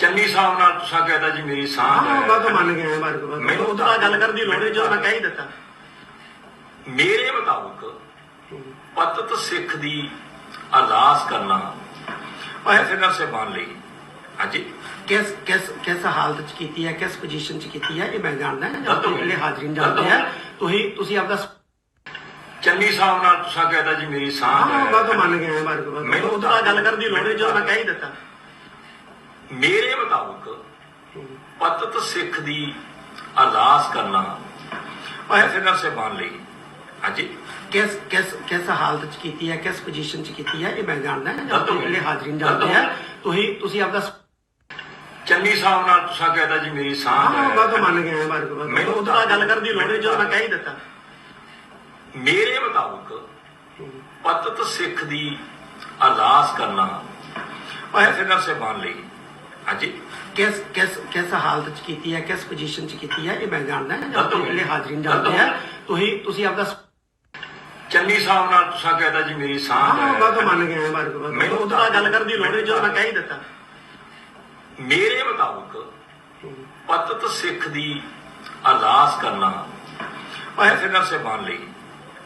ਚੰਨੀ ਸਾਹਿਬ ਨਾਲ ਤੁਸੀਂ ਕਹਿੰਦਾ ਜੀ ਮੇਰੀ ਸਾਂਝ ਹਾਂ ਮੈਂ ਤਾਂ ਮੰਨ ਗਿਆ ਬਾਰ ਮੈਨੂੰ ਉਹ ਤਾਂ ਗੱਲ ਕਰਨ ਦੀ ਲੋੜ ਨਹੀਂ ਜੋ ਮੈਂ ਕਹਿ ਹੀ ਦਿੱਤਾ। ਮੇਰੇ ਮੁਤਾਬਕ ਪਤਤ ਸਿੱਖ ਦੀ ਅਰਦਾਸ ਕਰਨਾ ਐਸੇ ਨਰਸੇ ਬਣ ਲਈ। ਹਾਂਜੀ? ਕਿਸ ਕਿਸ ਕਿਸ ਹਾਲਤ ਚ ਕੀਤੀ ਹੈ ਕਿਸ ਪੋਜੀਸ਼ਨ ਚ ਕੀਤੀ ਹੈ ਇਹ ਮੈਂ ਜਾਣਦਾ ਜਦ ਤੋਂ ਪਹਿਲੇ। ਹਾਜ਼ਰੀਨ ਜਾਣਦੇ ਆ। ਤੁਸੀਂ ਤੁਸੀਂ ਆਪਦਾ ਸ- ਚੰਨੀ ਸਾਹਿਬ ਨਾਲ ਤੁਸੀਂ ਕਹਿੰਦਾ ਜੀ ਮੇਰੀ ਸਾਂਝ ਹਾਂ ਮੈਂ ਤਾਂ ਮੰਨ ਗਿਆ ਬਾਰ ਮੈਨੂੰ ਉਹ ਤਾਂ ਗੱਲ ਕਰਨ ਦੀ ਲੋੜ ਨਹੀਂ ਜੋ ਮੈਂ ਕਹਿ ਹੀ ਦਿੱਤਾ। ਮੇਰੇ ਮੁਤਾਬਕ ਪਤਤ ਸਿੱਖ ਦੀ ਅਰਦਾਸ ਕਰਨਾ ਐਸੇ ਨਰਸੇ ਬਣ ਲਈ। ਹਾਂਜੀ। ਕਿਸ ਕਿਸ ਕਿਸ ਹਾਲਤ ਚ ਕੀਤੀ ਹੈ ਕਿਸ ਪੋਜੀਸ਼ਨ ਚ ਕੀਤੀ ਹੈ ਇਹ ਮੈਂ ਜਾਣਦਾ ਜਦ ਤੋਂ। ਪਹਿਲੇ ਹਾਜ਼ਰੀਨ ਜਾਣਦੇ ਆ। ਤੁਸੀਂ ਤੁਸੀਂ ਆਪਦਾ ਚੰਨੀ ਸਾਹਿਬ ਨਾਲ ਤੁਸੀਂ ਕਹਿੰਦਾ ਜੀ ਮੇਰੀ ਸਾਂਝ ਹਾਂ ਮੈਂ ਤਾਂ ਮੰਨ ਗਿਆ ਬਾਰ ਮੈਨੂੰ ਉਹ ਤਾਂ ਗੱਲ ਕਰਨ ਦੀ ਲੋੜ ਨਹੀਂ ਜੋ ਮੈਂ ਕਹਿ ਹੀ ਦਿੱਤਾ। ਮੇਰੇ ਮੁਤਾਬਕ ਪਤਤ ਸਿੱਖ ਦੀ ਅਰਦਾਸ ਕਰਨਾ ਐਸੇ ਨਰਸੇ ਬਣ ਲਈ। ਹਾਂਜੀ ਕਿਸ ਕਿਸ ਕਿਸ ਹਾਲਤ ਚ ਕੀਤੀ ਹੈ ਕਿਸ ਪੋਜੀਸ਼ਨ ਚ ਕੀਤੀ ਹੈ ਇਹ ਮੈਂ ਜਾਣਦਾ ਹਾਂ ਗਲਤ ਜਦ ਹੋ ਤੋਂ ਗਿਆ। ਪਹਿਲੇ ਹਾਜ਼ਰੀਨ ਜਾਣਦੇ ਆ। ਤੁਸੀਂ ਤੁਸੀਂ ਆਪਦਾ ਚੰਨੀ ਸਾਹਿਬ ਨਾਲ ਤੁਸੀਂ ਕਹਿੰਦਾ ਜੀ ਮੇਰੀ ਸਾਂਝ ਹਾਂ ਮੈਂ ਤਾਂ ਮੰਨ ਗਿਆ ਬਾਰ ਮੈਨੂੰ ਉਹ ਤਾਂ ਗੱਲ ਕਰਨ ਦੀ ਲੋੜ ਨਹੀਂ ਜੋ ਮੈਂ ਕਹਿ ਹੀ ਦਿੱਤਾ ਮੇਰੇ ਮੁਤਾਬਕ ਪਤਤ ਸਿੱਖ ਦੀ ਅਰਦਾਸ ਕਰਨਾ ਐਸੇ ਨਰਸੇ ਬਣ ਲਈ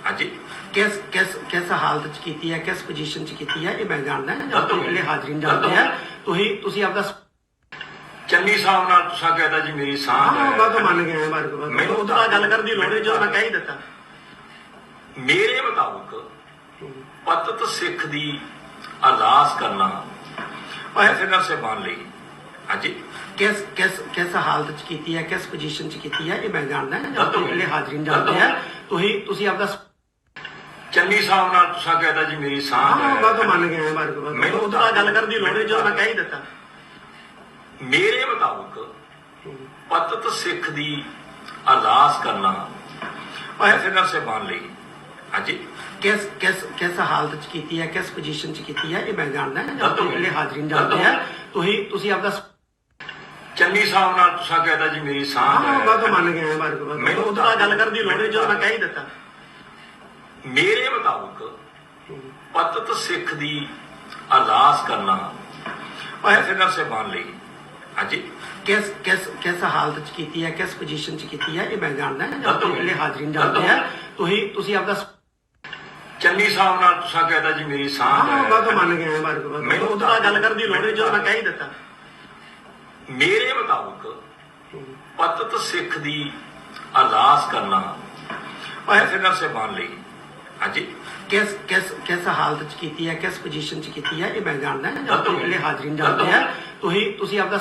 ਹਾਂਜੀ ਕਿਸ ਕਿਸ ਕਿਸ ਹਾਲਤ ਚ ਕੀਤੀ ਹੈ ਕਿਸ ਪੋਜੀਸ਼ਨ ਚ ਕੀਤੀ ਹੈ ਇਹ ਮੈਂ ਜਾਣਦਾ ਹਾਂ ਗਲਤ ਜਦ ਤੋਂ ਹੋ ਗਿਆ। ਪਹਿਲੇ ਹਾਜ਼ਰੀਨ ਜਾਣਦੇ ਆ। ਤੁਸੀਂ ਤੁਸੀਂ ਆਪਦਾ ਚੰਨੀ ਸਾਹਿਬ ਨਾਲ ਤੁਸੀਂ ਕਹਿੰਦਾ ਜੀ ਮੇਰੀ ਸਾਂਝ ਹਾਂ ਤਾਂ ਮੰਨ ਗਿਆ ਬਾਰ ਬਾਰ ਮੈਨੂੰ ਉਹ ਤਾਂ ਗੱਲ ਕਰਨ ਦੀ ਲੋੜ ਨਹੀਂ ਜੋ ਮੈਂ ਕਹਿ ਹੀ ਦਿੱਤਾ। ਮੇਰੇ ਮੁਤਾਬਕ ਪਤਤ ਸਿੱਖ ਦੀ ਅਰਦਾਸ ਕਰਨਾ ਐਸੇ ਨਰਸੇ ਬਣ ਲਈ ਹਾਂਜੀ? ਕਿਸ ਕਿਸ ਕਿਸ ਹਾਲਤ ਚ ਕੀਤੀ ਹੈ ਕਿਸ ਪੋਜੀਸ਼ਨ ਚ ਕੀਤੀ ਹੈ ਇਹ ਮੈਂ ਜਾਣਦਾ ਹਾਂ ਜਦ। ਪਹਿਲੇ ਹਾਜ਼ਰੀਨ ਜਾਣਦੇ ਆ। ਤੁਸੀਂ ਤੁਸੀਂ ਆਪਦਾ ਸ- ਚੰਨੀ ਸਾਹਿਬ ਨਾਲ ਤੁਸੀਂ ਕਹਿੰਦਾ ਜੀ ਮੇਰੀ ਸਾਂਝ ਹਾਂ ਤਾਂ ਮੰਨ ਗਿਆ ਬਾਰ ਬਾਰ ਮੈਨੂੰ ਉਹ ਤਾਂ ਗੱਲ ਕਰਨ ਦੀ ਲੋੜ ਨਹੀਂ ਜੋ ਮੈਂ ਕਹਿ ਹੀ ਦਿੱਤਾ। ਮੇਰੇ ਮੁਤਾਬਕ ਪਤਤ ਸਿੱਖ ਦੀ ਅਰਦਾਸ ਕਰਨਾ ਐਸੇ ਨਰਸੇ ਬਣ ਲਈ। ਹਾਂਜੀ। ਕਿਸ ਕਿਸ ਕਿਸ ਹਾਲਤ ਚ ਕੀਤੀ ਹੈ ਕਿਸ ਪੋਜੀਸ਼ਨ ਚ ਕੀਤੀ ਹੈ ਇਹ ਮੈਂ ਜਾਣਦਾ ਹਾਂ ਜਦ ਤੋਂ। ਪਹਿਲੇ ਹਾਜ਼ਰੀਨ ਜਾਣਦੇ ਆ। ਤੁਸੀਂ ਤੁਸੀਂ ਆਪਦਾ ਚੰਨੀ ਸਾਹਿਬ ਨਾਲ ਤੁਸੀਂ ਕਹਿੰਦਾ ਜੀ ਮੇਰੀ ਸਾਂਝ ਹਾਂ ਮੈਂ ਤਾਂ ਮੰਨ ਗਿਆ ਬਾਰ ਮੈਨੂੰ ਉਹ ਤਾਂ ਗੱਲ ਕਰਨ ਦੀ ਲੋੜ ਨਹੀਂ ਜੋ ਮੈਂ ਕਹਿ ਹੀ ਦਿੱਤਾ। ਮੇਰੇ ਮੁਤਾਬਕ ਪਤਤ ਸਿੱਖ ਦੀ ਅਰਦਾਸ ਕਰਨਾ ਐਸੇ ਨਰਸੇ ਬਣ ਲਈ। ਹਾਂਜੀ। ਕਿਸ ਕਿਸ ਕਿਸ ਹਾਲਤ ਚ ਕੀਤੀ ਹੈ ਕਿਸ ਪੋਜੀਸ਼ਨ ਚ ਕੀਤੀ ਹੈ ਇਹ ਮੈਂ ਜਾਣਦਾ ਹਾਂ। ਜਦ। ਪਹਿਲੇ ਹਾਜ਼ਰੀਨ ਜਾਣਦੇ ਆ। ਤੁਸੀਂ ਤੁਸੀਂ ਆਪਦਾ ਚੰਨੀ ਸਾਹਿਬ ਨਾਲ ਤੁਸੀਂ ਕਹਿੰਦਾ ਜੀ ਮੇਰੀ ਸਾਂਝ ਹਾਂ ਹੈ ਮੈਂ ਤਾਂ ਮੰਨ ਗਿਆ ਬਾਰ ਬਾਰ ਮੈਨੂੰ ਉਹ ਤਾਂ ਗੱਲ ਕਰਨ ਦੀ ਲੋੜ ਨਹੀਂ ਜੋ ਮੈਂ ਕਹਿ ਹੀ ਦਿੱਤਾ। ਮੇਰੇ ਮੁਤਾਬਕ ਪਤਤ ਸਿੱਖ ਦੀ ਅਰਦਾਸ ਕਰਨਾ ਐਸੇ ਨਰਸੇ ਬਣ ਲਈ। ਹਾਂਜੀ। ਕਿਸ ਕਿਸ ਕਿਸ ਹਾਲਤ ਚ ਕੀਤੀ ਹੈ ਕਿਸ ਪੋਜੀਸ਼ਨ ਚ ਕੀਤੀ ਹੈ ਇਹ ਮੈਂ ਜਾਣਦਾ ਹਾਂ। ਜਦ। ਪਹਿਲੇ ਹਾਜ਼ਰੀਨ ਜਾਣਦੇ ਆ। ਤੁਸੀਂ ਤੁਸੀਂ ਆਪਦਾ